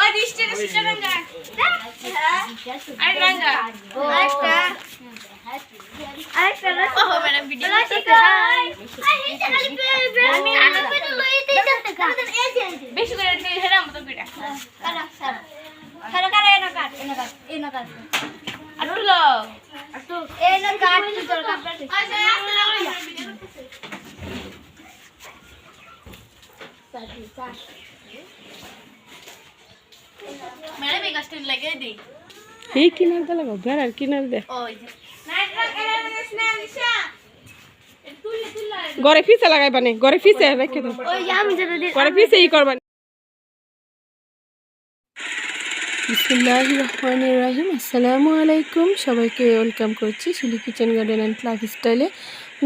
ওই দৃষ্টি দৃষ্টি রাঙ্গা আরে রাঙ্গা আরেকটা আরেকটা ও ম্যাডাম ভিডিও আমি আনা পেতে লইতে যেতে কা বেশি করে দিই হেরাম তো বিটা কারা সারা সারা কারা এনা কাট এনা কাট এনা কাট আর তুলো তো এনা কাট তুই তোর কাট আচ্ছা আস্তে লাগলে ম্যাডাম এই গাছটা লাগিয়ে দিই। এই কিনার দে লাগাও বেড়ার কিনার দে। রাখ এনে দিস না ঘরে ফিসে ফিসে রেখে দাও ঘরে ফিসে ই করবান বিসমুল্লাহির রহমানির রহিম আসসালামু আলাইকুম সবাইকে ওয়েলকাম করছি Shili kitchen garden and life স্টাইলে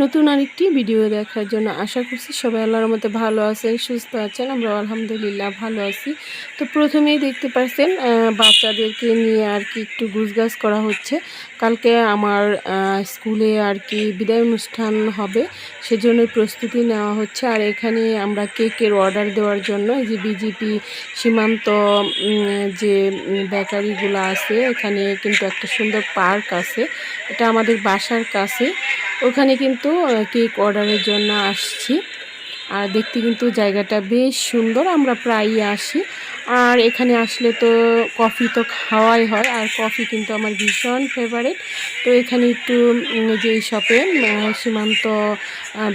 নতুন আরেকটি ভিডিও দেখার জন্য আশা করছি সবাই আল্লাহর মতো ভালো আছেন, সুস্থ আছেন আমরা আলহামদুলিল্লাহ ভালো আছি। তো প্রথমেই দেখতে পাচ্ছেন বাচ্চাদেরকে নিয়ে আর কি একটু গুছগাছ করা হচ্ছে। কালকে আমার স্কুলে আর কি বিদায় অনুষ্ঠান হবে, সেজন্য প্রস্তুতি নেওয়া হচ্ছে। আর এখানে আমরা কেকের অর্ডার দেওয়ার জন্য যে বিজেপি সীমান্ত যে বেকারিগুলো আছে, এখানে কিন্তু একটা সুন্দর পার্ক আছে, এটা আমাদের বাসার কাছে। ওখানে কিন্তু কেক অর্ডারের জন্য আসছি। আর দেখতে কিন্তু জায়গাটা বেশ সুন্দর, আমরা প্রায়ই আসি। আর এখানে আসলে তো কফি তো খাওয়াই হয়, আর কফি কিন্তু আমার ভীষণ ফেভারিট তো এখানে একটু যে এই শপে সীমান্ত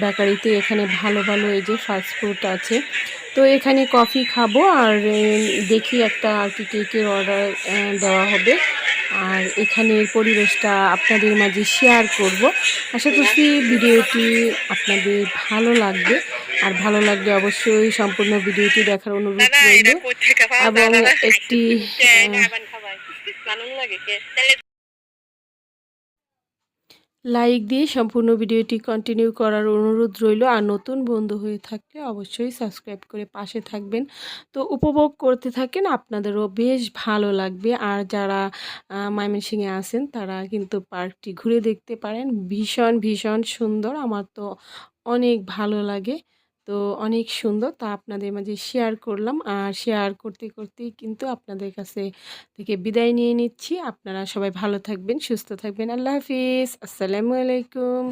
বেকারিতে এখানে ভালো ভালো এই যে ফাস্টফুড আছে। তো এখানে কফি খাব, আর দেখি একটা আর কি কেকের অর্ডার দেওয়া হবে। আর এখানের পরিবেশটা আপনাদের মাঝে শেয়ার করব। আশা করছি ভিডিওটি আপনাদের ভালো লাগবে। আর ভালো লাগলে অবশ্যই সম্পূর্ণ ভিডিওটি দেখার অনুরোধ রইল। এবং একটি লাইক দিয়ে সম্পূর্ণ ভিডিওটি কন্টিনিউ করার অনুরোধ রইল। আর নতুন বন্ধু হয়ে থাকলে অবশ্যই সাবস্ক্রাইব করে পাশে থাকবেন। তো উপভোগ করতে থাকেন আপনাদেরও বেশ ভালো লাগবে। আর যারা ময়মনসিংহে আছেন তারা কিন্তু পার্কটি ঘুরে দেখতে পারেন। ভীষণ ভীষণ সুন্দর। আমার তো অনেক ভালো লাগে। তো অনেক সুন্দর। তা আপনাদের মাঝে শেয়ার করলাম। আর শেয়ার করতে করতেই কিন্তু আপনাদের কাছে থেকে বিদায় নিয়ে নিচ্ছি। আপনারা সবাই ভালো থাকবেন, সুস্থ থাকবেন। আল্লাহ হাফিজ। আসসালামু আলাইকুম।